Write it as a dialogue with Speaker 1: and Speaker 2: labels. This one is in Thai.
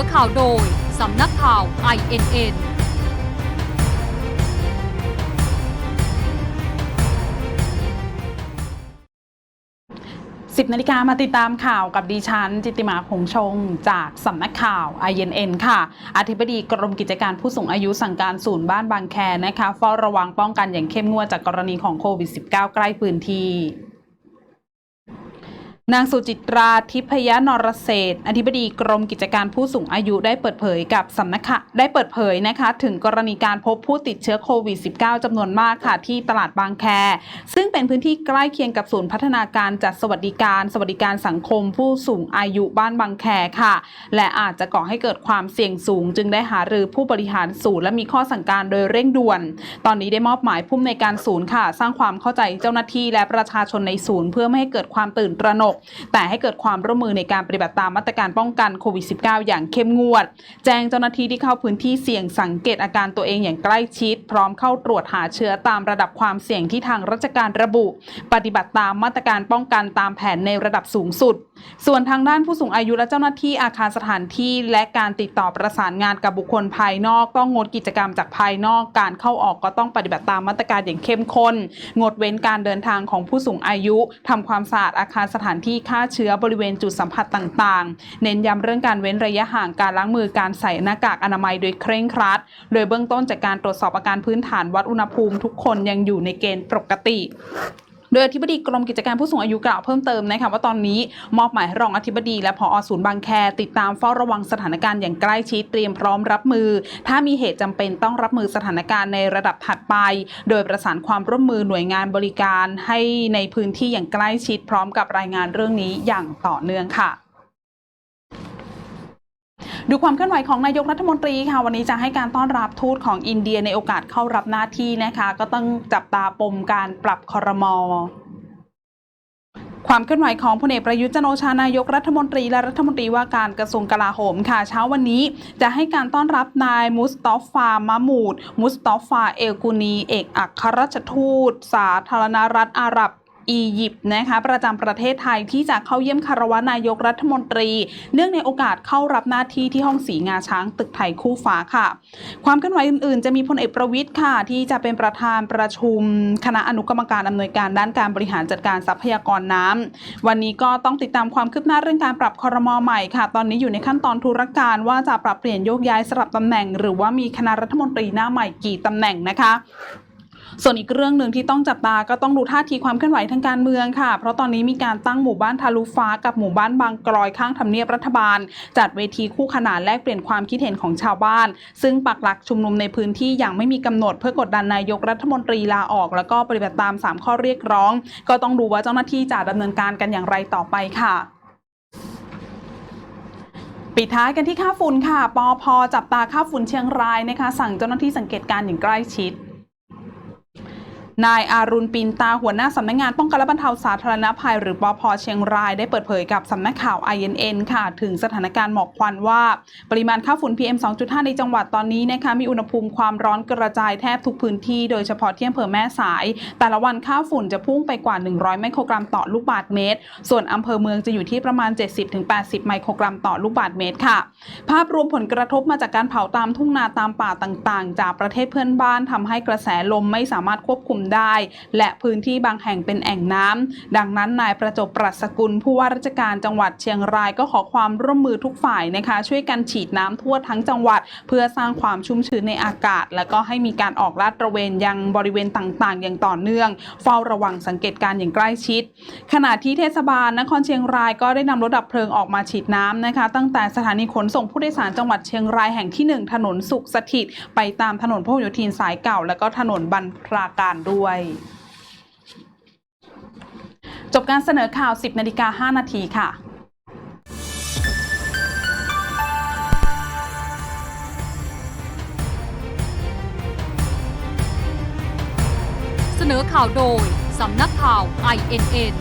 Speaker 1: อข่าวโดย สำนักข่าว INN
Speaker 2: 10นาฬิกามาติดตามข่าวกับดิฉัน จิตติมาคงชง จากสำนักข่าว INN ค่ะ อธิบดีกรมกิจการผู้สูงอายุสั่งการศูนย์บ้านบางแคนะคะเฝ้าระวังป้องกันอย่างเข้มงวดจากกรณีของโควิด -19 ใกล้พื้นที่ นางสุจิตราทิพยนรเศษอธิบดีกรมกิจการผู้สูงอายุได้เปิดเผยกับสำนักข่าวได้เปิดเผยนะคะ ถึงกรณีการพบผู้ติดเชื้อโควิด -19 จำนวนมากค่ะ ที่ตลาดบางแค ซึ่งเป็นพื้นที่ใกล้เคียงกับศูนย์พัฒนาการจัดสวัสดิการ สวัสดิการสังคมผู้สูงอายุบ้านบางแคค่ะ และอาจจะก่อให้เกิดความเสี่ยงสูง จึงได้หารือผู้บริหารศูนย์และมีข้อสั่งการโดยเร่งด่วน ตอนนี้ได้มอบหมายผู้อำนวยการศูนย์ค่ะ สร้างความเข้าใจเจ้าหน้าที่และประชาชนในศูนย์ เพื่อไม่ให้เกิดความตื่นตระหนกแต่ให้เกิดความร่วมมือในการปฏิบัติตามมาตรการป้องกันโควิด -19 อย่างเข้มงวด แจ้งเจ้าหน้าที่ที่เข้าพื้นที่เสี่ยงสังเกตอาการตัวเองอย่างใกล้ชิด พร้อมเข้าตรวจหาเชื้อตามระดับความเสี่ยงที่ทางราชการระบุ ปฏิบัติตามมาตรการป้องกันตามแผนในระดับสูงสุด ส่วนทางด้านผู้สูงอายุและเจ้าหน้าที่อาคารสถานที่และการติดต่อประสานงานกับบุคคลภายนอกต้องงดกิจกรรมจากภายนอกการเข้าออกก็ต้องปฏิบัติตามมาตรการอย่างเข้มข้น งดเว้นการเดินทางของผู้สูงอายุทำความสะอาดอาคารสถานที่ฆ่าเชื้อบริเวณจุดสัมผัสต่างๆ เน้นย้ำเรื่องการเว้นระยะห่างการล้างมือการใส่หน้ากากอนามัยโดยเคร่งครัด โดยเบื้องต้นจากการตรวจสอบอาการพื้นฐานวัดอุณหภูมิ ทุกคนยังอยู่ในเกณฑ์ปกติ โดยอธิบดีกรมกิจการผู้สูงอายุกล่าวเพิ่มเติมนะคะว่าตอนนี้มอบหมายรองอธิบดี และผอศูนย์บางแคติดตามเฝ้าระวังสถานการณ์อย่างใกล้ชิดเตรียมพร้อมรับมือ ถ้ามีเหตุจำเป็นต้องรับมือสถานการณ์ในระดับถัดไป โดยประสานความร่วมมือหน่วยงานบริการให้ในพื้นที่อย่างใกล้ชิดพร้อมกับรายงานเรื่องนี้อย่างต่อเนื่องค่ะ ดูความเคลื่อนไหวของนายกรัฐมนตรีค่ะ วันนี้จะให้การต้อนรับทูตของอินเดียในโอกาสเข้ารับหน้าที่นะคะ ก็ต้องจับตาปมการปรับคอรมอความเคลื่อนไหวของพลเอกประยุทธ์จันโอชานายกรัฐมนตรีและรัฐมนตรีว่าการกระทรวงกลาโหมค่ะ เช้าวันนี้จะให้การต้อนรับนายมุสตอฟามะมูด มุสตอฟาเอลกูนี เอกอัครราชทูต สาธารณรัฐอาหรับ อียิปต์นะคะประจำประเทศไทยที่จะเข้าเยี่ยมคารวะนายกรัฐมนตรี เนื่องในโอกาสเข้ารับหน้าที่ที่ห้องสีงาช้างตึกไทยคู่ฟ้าค่ะ ความเคลื่อนไหวอื่นๆ จะมีพลเอกประวิทย์ค่ะ ที่จะเป็นประธานประชุม คณะอนุกรรมการอำนวยการด้านการบริหารจัดการทรัพยากรน้ำวันนี้ก็ต้องติดตามความคืบหน้าเรื่องการปรับคอรมอใหม่ค่ะ ตอนนี้อยู่ในขั้นตอนธุรการว่าจะปรับเปลี่ยนโยกย้ายสลับตำแหน่ง หรือว่ามีคณะรัฐมนตรีหน้าใหม่กี่ตำแหน่งนะคะ ส่วนอีกเรื่องหนึ่งที่ต้องจับตาก็ต้องดูท่าทีความเคลื่อนไหวทางการเมืองค่ะ เพราะตอนนี้มีการตั้งหมู่บ้านทารุฟ้ากับหมู่บ้านบางกรอยข้างทำเนียบรัฐบาล จัดเวทีคู่ขนานแลกเปลี่ยนความคิดเห็นของชาวบ้าน ซึ่งปักหลักชุมนุมในพื้นที่อย่างไม่มีกำหนดเพื่อกดดันนายกรัฐมนตรีลาออก แล้วก็ปฏิบัติตาม 3 ข้อเรียกร้อง ก็ต้องดูว่าเจ้าหน้าที่จะดำเนินการกันอย่างไรต่อไปค่ะปิดท้ายกันที่ค่าฝุ่นค่ะ ปอพจับตาค่าฝุ่นเชียงรายนะคะ สั่งเจ้าหน้าที่สังเกตการณ์อย่างใกล้ชิด นายอารุณปินตาหัวหน้าสำนักงานป้องกันและบรรเทาสาธารณภัย หรือปอพเชียงรายได้เปิดเผยกับสำนักข่าว INN ค่ะ ถึงสถานการณ์หมอกควันว่า ปริมาณค่าฝุ่น PM 2.5 ในจังหวัดตอนนี้นะคะมีอุณหภูมิความร้อนกระจายแทบทุกพื้นที่โดยเฉพาะที่อำเภอแม่สาย แต่ละวันค่าฝุ่นจะพุ่งไปกว่า 100 ไมโครกรัมต่อลูกบาศก์เมตร ส่วนอำเภอเมืองจะอยู่ที่ประมาณ 70-80 ไมโครกรัมต่อลูกบาศก์เมตรค่ะ ภาพรวมผลกระทบมาจากการเผาตามทุ่งนาตามป่าต่างๆ จากประเทศเพื่อนบ้านทำให้กระแสลมไม่สามารถควบคุมได้ และพื้นที่บางแห่งเป็นแอ่งน้ำดังนั้นนายประจบปรัศกุลผู้ว่าราชการจังหวัดเชียงรายก็ขอความร่วมมือทุกฝ่ายนะคะ ช่วยกันฉีดน้ำทั่วทั้งจังหวัด เพื่อสร้างความชุ่มชื้นในอากาศ และก็ให้มีการออกลาดตระเวนยังบริเวณต่างๆ อย่างต่อเนื่อง เฝ้าระวังสังเกตการณ์อย่างใกล้ชิด ขณะที่เทศบาลนครเชียงรายก็ได้นำรถดับเพลิงออกมาฉีดน้ำนะคะ ตั้งแต่สถานีขนส่งผู้โดยสารจังหวัดเชียงรายแห่งที่ 1 ถนนสุขสถิต ไปตามถนนพหลโยธินสายเก่า และก็ถนนบรรพราการด้วยจบการเสนอข่าว 10นาฬิกา5นาทีค่ะ
Speaker 1: เสนอข่าวโดย สำนักข่าว INN